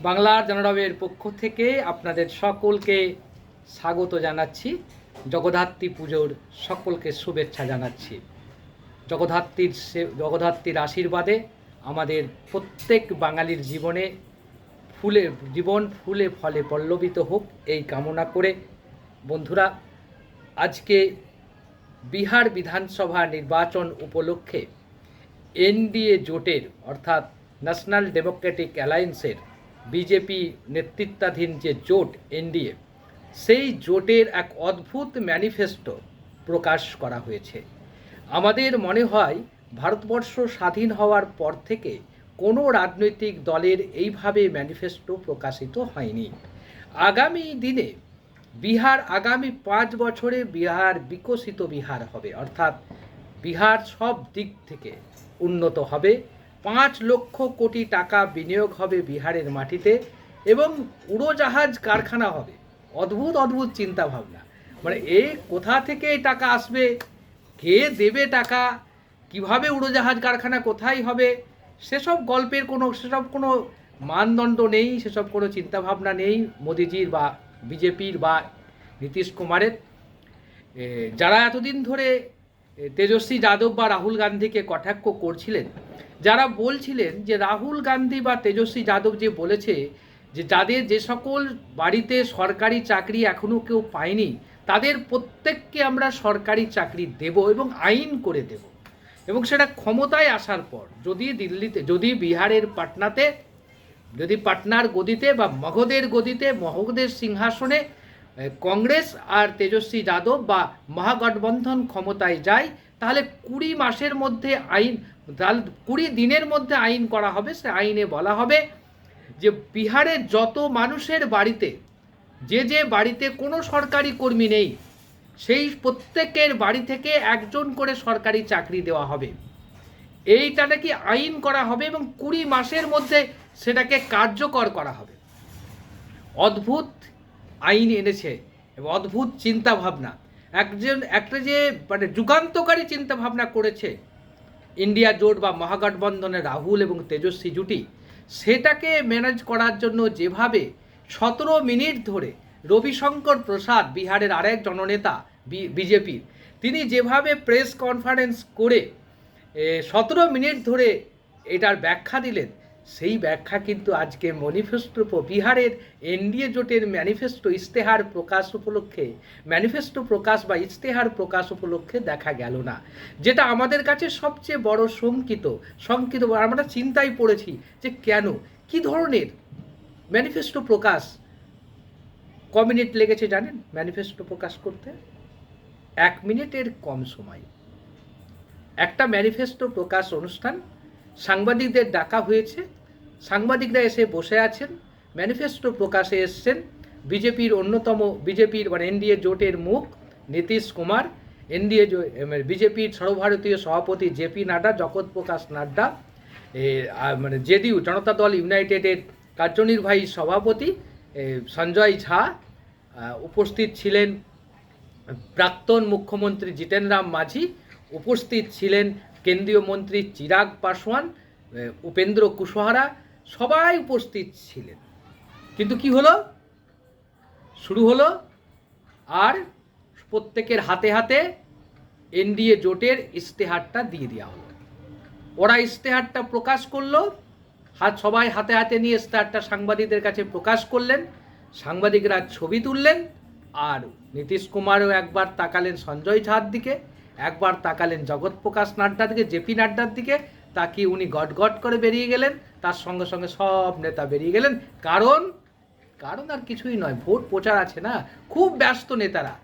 বাংলার জনরবের পক্ষ থেকে আপনাদের সকলকে স্বাগত জানাচ্ছি। জগদ্ধাত্রী পুজোর সকলকে শুভেচ্ছা জানাচ্ছি। জগদ্ধাত্রীর সে, জগদ্ধাত্রীর আশীর্বাদে আমাদের প্রত্যেক বাঙালির জীবনে ফুলে, জীবন ফুলে ফলে পল্লবিত হোক এই কামনা করে। বন্ধুরা, আজকে বিহার বিধানসভা নির্বাচন উপলক্ষে এনডিএ জোটের, অর্থাৎ ন্যাশনাল ডেমোক্রেটিক অ্যালায়েন্সের বিজেপি নেতৃত্বাধীন যে জোট এনডিএ সেই জোটের এক অদ্ভুত ম্যানিফেস্টো প্রকাশ করা হয়েছে। আমাদের মনে হয় ভারতবর্ষ স্বাধীন হওয়ার পর থেকে কোনো রাজনৈতিক দলের এইভাবে ম্যানিফেস্টো প্রকাশিত হয়নি। আগামী দিনে বিহার আগামী পাঁচ বছরে বিহার বিকশিত বিহার হবে, অর্থাৎ বিহার সব দিক থেকে উন্নত হবে। পাঁচ লক্ষ কোটি টাকা বিনিয়োগ হবে বিহারের মাটিতে এবং উড়োজাহাজ কারখানা হবে। অদ্ভুত অদ্ভুত চিন্তা ভাবনা মানে এ কোথা থেকে এই টাকা আসবে? কে দেবে টাকা? কীভাবে উড়োজাহাজ কারখানা কোথায় হবে? সেসব গল্পের কোনো, সেসব কোনো মানদণ্ড নেই, সেসব কোনো চিন্তাভাবনা নেই মোদিজির বা বিজেপির বা নীতিশ কুমারের। যারা এতদিন ধরে তেজস্বী যাদব বা রাহুল গান্ধীকে কটাক্ষ করছিলেন। যারা বলছিলেন যে রাহুল গান্ধী বা তেজস্বী যাদব যে বলেছে যে যাদের যে সকল বাড়িতে সরকারি চাকরি এখনও কেউ পায়নি, তাদের প্রত্যেককে আমরা সরকারি চাকরি দেব এবং আইন করে দেব। এবং সেটা ক্ষমতায় আসার পর, যদি দিল্লিতে, যদি বিহারের পাটনাতে, যদি পাটনার গদিতে বা মগধের গদিতে মগধের সিংহাসনে কংগ্রেস আর তেজস্বী যাদব বা মহাগঠবন্ধন ক্ষমতায় যায়, তাহলে কুড়ি মাসের মধ্যে আইন কুড়ি দিনের মধ্যে আইন করা হবে, সে আইনে বলা হবে যে বিহারের যত মানুষের বাড়িতে, যে যে বাড়িতে কোনো সরকারি কর্মী নেই, সেই প্রত্যেকের বাড়ি থেকে একজন করে সরকারি চাকরি দেওয়া হবে। এইটা নাকি আইন করা হবে এবং কুড়ি মাসের মধ্যে সেটাকে কার্যকর করা হবে? অদ্ভুত আইন এনেছে এবং অদ্ভুত চিন্তা ভাবনা একজন, একটা যে মানে যুগান্তকারী চিন্তা ভাবনা করেছে ইন্ডিয়া জোট বা মহাগঠবন্ধনে রাহুল এবং তেজস্বী জুটি, সেটাকে ম্যানেজ করার জন্য যেভাবে সতেরো মিনিট ধরে রবিশঙ্কর প্রসাদ বিহারের আরেক জননেতা বিজেপির, তিনি যেভাবে প্রেস কনফারেন্স করে সতেরো মিনিট ধরে এটার ব্যাখ্যা দিলেন সেই ব্যাখ্যা কিন্তু আজকে ম্যানিফেস্টো বিহারের এনডিএ জোটের ম্যানিফেস্টো ইস্তেহার প্রকাশ উপলক্ষে, ম্যানিফেস্টো প্রকাশ বা ইস্তেহার প্রকাশ উপলক্ষে দেখা গেল না। যেটা আমাদের কাছে সবচেয়ে বড় শঙ্কিত শঙ্কিত আমরা চিন্তায় পড়েছি যে কেন? কি ধরনের ম্যানিফেস্টো প্রকাশ? ক মিনিট লেগেছে জানেন ম্যানিফেস্টো প্রকাশ করতে? এক মিনিটের কম সময়। একটা ম্যানিফেস্টো প্রকাশ অনুষ্ঠান সাংবাদিকদের ডাকা হয়েছে। সাংবাদিকরা এসে বসে আছেন। ম্যানিফেস্টো প্রকাশে এসছেন। বিজেপির অন্যতম, বিজেপির মানে এনডিএ জোটের মুখ নীতিশ কুমার, এনডিএ বিজেপির সর্বভারতীয় সভাপতি জেপি নাড্ডা, জগৎ প্রকাশ নাড্ডা মানে জেডিউ জনতা দল ইউনাইটেডের কার্যনির্বাহী সভাপতি সঞ্জয় ঝা উপস্থিত ছিলেন প্রাক্তন মুখ্যমন্ত্রী জিতেন রাম মাঝি, উপস্থিত ছিলেন কেন্দ্রীয় মন্ত্রী চিরাগ পাসওয়ান উপেন্দ্র কুশওয়াহা সবাই উপস্থিত ছিলেন। কিন্তু কি হলো? শুরু হলো আর প্রত্যেকের হাতে হাতে এনডিএ জোটের ইশতেহারটা দিয়ে দেওয়া হলো। ওরা ইশতেহারটা প্রকাশ করল, হাত সবাই হাতে হাতে নিয়ে ইশতেহারটা সাংবাদিকদের কাছে প্রকাশ করলেন, সাংবাদিকরা ছবি তুললেন, আর নীতিশ কুমারও একবার তাকালেন সঞ্জয় ঝার দিকে। একবার তাকালেন জগৎ প্রকাশ নাড্ডার দিকে জেপি নাড্ডার দিকে তাকিয়ে উনি গট করে বেরিয়ে গেলেন, তার সঙ্গে সঙ্গে সব নেতা বেরিয়ে গেলেন। কারণ কারণ আর কিছুই নয়, ভোট প্রচার আছে না, খুব ব্যস্ত নেতারা।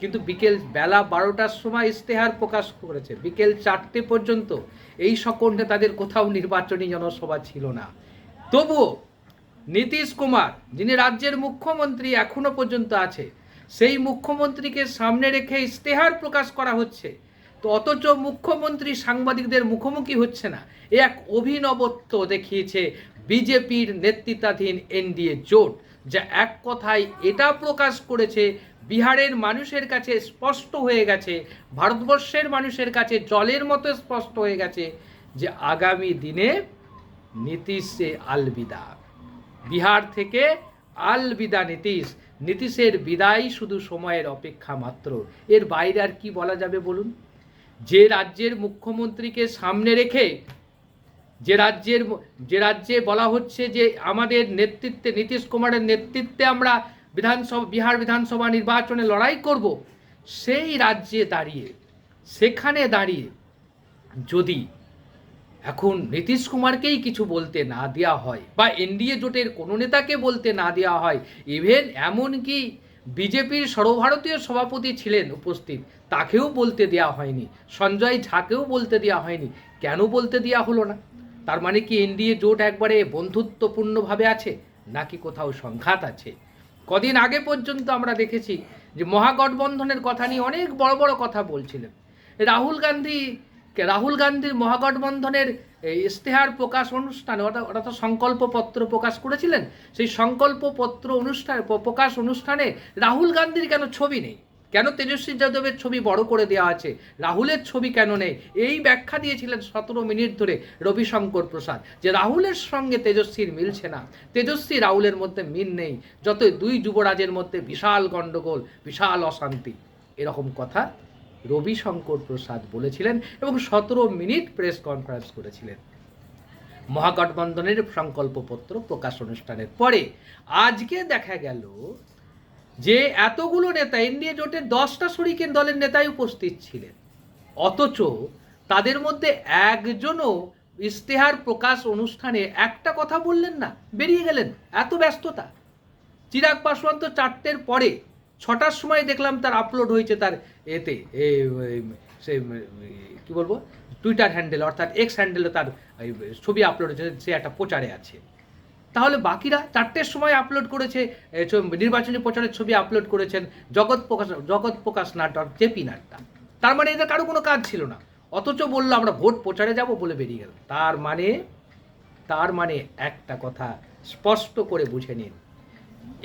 কিন্তু বিকেল বেলা বারোটার সময় ইশতেহার প্রকাশ করেছে, বিকেল চারটে পর্যন্ত। এই সকল নেতাদের কোথাও নির্বাচনী জনসভা ছিল না। তবুও নীতিশ কুমার, যিনি রাজ্যের মুখ্যমন্ত্রী এখনও পর্যন্ত আছে সেই মুখ্যমন্ত্রীকে সামনে রেখে ইশতেহার প্রকাশ করা হচ্ছে। তো অথচ মুখ্যমন্ত্রী সাংবাদিকদের মুখোমুখি হচ্ছে না। এ এক অভিনবত্ব দেখিয়েছে বিজেপির নেতৃত্বাধীন এনডিএ জোট, যা এক কথায় এটা প্রকাশ করেছে, বিহারের মানুষের কাছে স্পষ্ট হয়ে গেছে, ভারতবর্ষের মানুষের কাছে জলের মতো স্পষ্ট হয়ে গেছে যে আগামী দিনে নীতিশে আলবিদা। বিহার থেকে আলবিদা নীতিশ নীতিশের বিদায় শুধু সময়ের অপেক্ষা মাত্র। এর বাইরে আর কি বলা যাবে বলুন? যে রাজ্যের মুখ্যমন্ত্রীকে সামনে রেখে যে রাজ্যের যে রাজ্যে বলা হচ্ছে যে আমাদের নেতৃত্বে, নীতিশ কুমারের নেতৃত্বে আমরা বিধানসভা বিহার বিধানসভা নির্বাচনে লড়াই করব, সেই রাজ্যে দাঁড়িয়ে, সেখানে দাঁড়িয়ে যদি এখন নীতিশ কুমারকেই কিছু বলতে না দেওয়া হয় বা এনডিএ জোটের কোনো নেতাকে বলতে না দেওয়া হয়। ইভেন এমনকি বিজেপির সর্বভারতীয় সভাপতি ছিলেন উপস্থিত, তাকেও বলতে দেওয়া হয়নি। সঞ্জয় ঝাকেও বলতে দেওয়া হয়নি। কেন বলতে দেওয়া হলো না? তার মানে কি এনডিএ জোট একবারে বন্ধুত্বপূর্ণভাবে আছে নাকি কোথাও সংঘাত আছে? কদিন আগে পর্যন্ত আমরা দেখেছি যে মহাগঠবন্ধনের কথা নিয়ে অনেক বড় বড় কথা বলছিলেন। রাহুল গান্ধী রাহুল গান্ধীর মহাগঠবন্ধনের ইশতেহার প্রকাশ অনুষ্ঠানে, অর্থাৎ সংকল্পপত্র প্রকাশ করেছিলেন, সেই সংকল্পপত্র অনুষ্ঠান প্রকাশ অনুষ্ঠানে রাহুল গান্ধীর কেন ছবি নেই? কেন তেজস্বী যাদবের ছবি বড় করে দেওয়া আছে? রাহুলের ছবি কেন নেই? এই ব্যাখ্যা দিয়েছিলেন সতেরো মিনিট ধরে রবিশঙ্কর প্রসাদ, যে রাহুলের সঙ্গে তেজস্বীর মিলছে না। তেজস্বী রাহুলের মধ্যে মিল নেই যত দুই যুবরাজের মধ্যে বিশাল গণ্ডগোল, বিশাল অশান্তি। এরকম কথা রবিশঙ্কর প্রসাদ বলেছিলেন এবং সতেরো মিনিট প্রেস কনফারেন্স করেছিলেন। মহাগঠবন্ধনের সংকল্পপত্র প্রকাশ অনুষ্ঠানের পরে আজকে দেখা গেল যে এতগুলো নেতা, এনডিএ জোটের দশটা শরিকের দলের নেতাই উপস্থিত ছিলেন। অথচ তাদের মধ্যে একজনও ইশতেহার প্রকাশ অনুষ্ঠানে একটা কথা বললেন না, বেরিয়ে গেলেন, এত ব্যস্ততা। চিরাগ পাসওয়ান তো চারটের পরে ছটার সময় দেখলাম তার আপলোড হয়েছে তার এতে সে, কি বলব? টুইটার হ্যান্ডেল অর্থাৎ এক্স হ্যান্ডেলে তার ছবি আপলোড হয়েছে, সে একটা প্রচারে আছে। তাহলে বাকিরা চারটের সময় আপলোড করেছে নির্বাচনী প্রচারের ছবি আপলোড করেছেন জগৎ প্রকাশ জগৎ প্রকাশ নাড্ডা জেপি নাড্ডা। তার মানে এদের কারও কোনো কাজ ছিল না। অথচ বলল, আমরা ভোট প্রচারে যাব বলে বেরিয়ে গেল তার মানে তার মানে একটা কথা স্পষ্ট করে বুঝে নিন।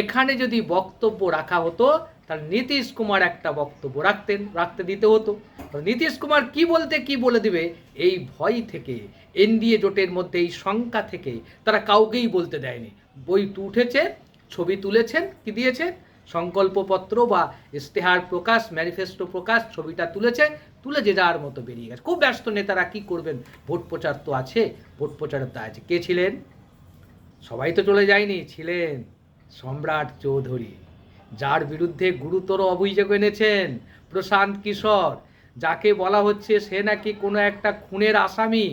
এখানে যদি বক্তব্য রাখা হতো, তাহলে নীতিশ কুমার একটা বক্তব্য রাখতেন, রাখতে দিতে হতো। নীতিশ কুমার কি বলতে কি বলে দিবে? এই ভয় থেকে, এনডিএ জোটের মধ্যে এই শঙ্কা থেকে তারা কাউকেই বলতে দেয়নি। বই উঠেছে, ছবি তুলেছেন, কি দিয়েছে সংকল্পপত্র বা ইশতেহার প্রকাশ, ম্যানিফেস্টো প্রকাশ, ছবিটা তুলেছে, তুলে যে যার মতো বেরিয়ে গেছে। খুব ব্যস্ত নেতারা কি করবেন? ভোট প্রচার তো আছে, ভোট প্রচারের তো আছে। কে ছিলেন? সবাই তো চলে যায়নি, ছিলেন। সম্রাট চৌধুরী, যার বিরুদ্ধে গুরুতর অভিযোগ এনেছেন প্রশান্ত কিশোর। যাকে বলা হচ্ছে সে নাকি কোনো একটা খুনের আসামি,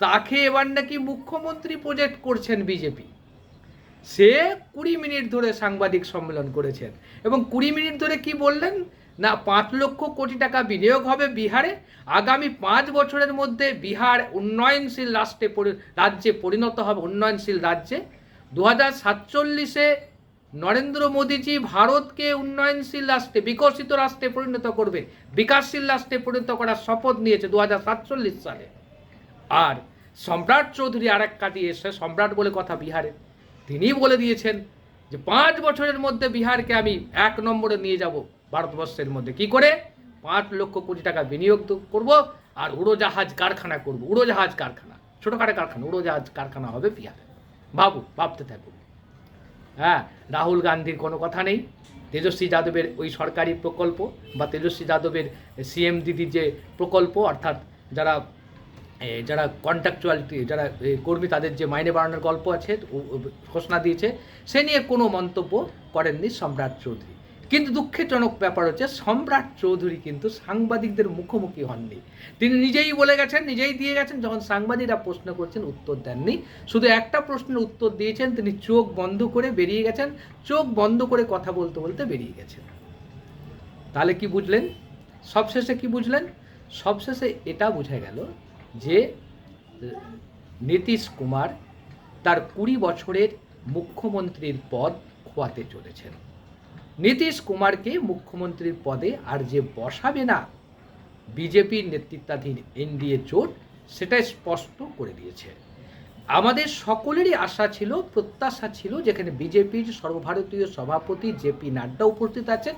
তাকে এবার নাকি মুখ্যমন্ত্রী প্রজেক্ট করছেন বিজেপি সে কুড়ি মিনিট ধরে সাংবাদিক সম্মেলন করেছেন এবং কুড়ি মিনিট ধরে কি বললেন? না, পাঁচ লক্ষ কোটি টাকা বিনিয়োগ হবে বিহারে, আগামী পাঁচ বছরের মধ্যে বিহার উন্নয়নশীল রাষ্ট্রে রাজ্যে পরিণত হবে, উন্নয়নশীল রাজ্যে। দু হাজার সাতচল্লিশে নরেন্দ্র মোদীজি ভারতকে উন্নয়নশীল রাষ্ট্রে, বিকশিত রাষ্ট্রে পরিণত করবে। বিকাশশীল রাষ্ট্রে পরিণত করার শপথ নিয়েছে দু সালে। আর সম্রাট চৌধুরী আর এক কাটিয়ে এসে, সম্রাট বলে কথা বিহারে। তিনি বলে দিয়েছেন যে, পাঁচ বছরের মধ্যে বিহারকে আমি এক নম্বরে নিয়ে যাব। ভারতবর্ষের মধ্যে কি করে? পাঁচ লক্ষ কোটি টাকা বিনিয়োগ করব আর উড়োজাহাজ কারখানা করব। উড়োজাহাজ কারখানা, ছোটোখাটো কারখানা, উড়োজাহাজ কারখানা হবে বিহারে। ভাবু ভাবতে থাকুন। হ্যাঁ রাহুল গান্ধীর কোনো কথা নেই। তেজস্বী যাদবের ওই সরকারি প্রকল্প বা তেজস্বী যাদবের সিএম দিদির যে প্রকল্প, অর্থাৎ যারা যারা কন্ট্রাকচুয়ালিটি যারা কর্মী, তাদের যে মাইনে বাড়ানোর গল্প আছে ঘোষণা দিয়েছে, সে নিয়ে কোনো মন্তব্য করেননি সম্রাট চৌধুরী। কিন্তু দুঃখজনক ব্যাপার হচ্ছে, সম্রাট চৌধুরী কিন্তু সাংবাদিকদের মুখোমুখি হননি। তিনি নিজেই বলে গেছেন, নিজেই দিয়ে গেছেন, যখন সাংবাদিকরা প্রশ্ন করছেন, উত্তর দেননি। শুধু একটা প্রশ্নের উত্তর দিয়েছেন, তিনি চোখ বন্ধ করে বেরিয়ে গেছেন, চোখ বন্ধ করে কথা বলতে বলতে বেরিয়ে গেছেন। তাহলে কি বুঝলেন? সবশেষে কি বুঝলেন? সবশেষে এটা বোঝা গেল যে, নীতিশ কুমার তার কুড়ি বছরের মুখ্যমন্ত্রীর পদ খোয়াতে চলেছেন। নীতিশ কুমারকে মুখ্যমন্ত্রীর পদে আর যে বসাবে না, বিজেপির নেতৃত্বাধীন এনডিএ জোট সেটা স্পষ্ট করে দিয়েছে। আমাদের সকলেরই আশা ছিল, প্রত্যাশা ছিল যেখানে বিজেপির সর্বভারতীয় সভাপতি জেপি নাড্ডা উপস্থিত আছেন।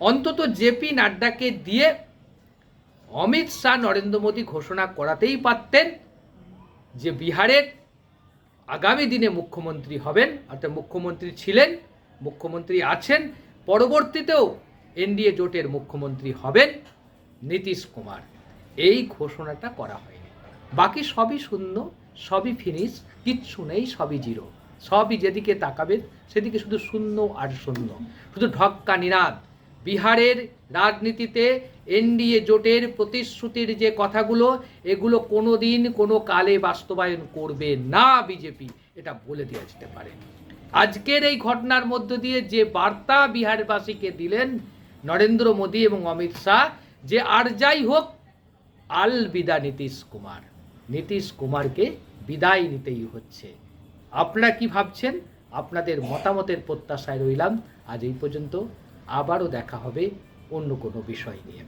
অন্তত জেপি নাড্ডাকে দিয়ে অমিত শাহ, নরেন্দ্র মোদী ঘোষণা করাতেই পারতেন যে বিহারের আগামী দিনে মুখ্যমন্ত্রী হবেন, অর্থাৎ মুখ্যমন্ত্রী ছিলেন। মুখ্যমন্ত্রী আছেন, পরবর্তীতেও এনডিএ জোটের মুখ্যমন্ত্রী হবেন নীতিশ কুমার। এই ঘোষণাটা করা হয়নি। বাকি সবই শূন্য, সবই ফিনিশ কিচ্ছু নেই, সবই জিরো সবই যেদিকে তাকাবেন সেদিকে শুধু শূন্য আর শূন্য। শুধু ঢক্কা নিনাদ। বিহারের রাজনীতিতে এনডিএ জোটের প্রতিশ্রুতির যে কথাগুলো, এগুলো কোনো দিন কোনো কালে বাস্তবায়ন করবে না বিজেপি, এটা বলে দেওয়া যেতে পারে। আজকের এই ঘটনার মধ্য দিয়ে যে বার্তা বিহারবাসীকে দিলেন নরেন্দ্র মোদী এবং অমিত শাহ, যে আর যাই হোক, আল বিদা নীতিশ কুমার। নীতিশ কুমারকে বিদায় নিতেই হচ্ছে। আপনারা কি ভাবছেন? আপনাদের মতামতের প্রত্যাশায় রইলাম। আজ এই পর্যন্ত আবারও দেখা হবে অন্য কোনো বিষয় নিয়ে।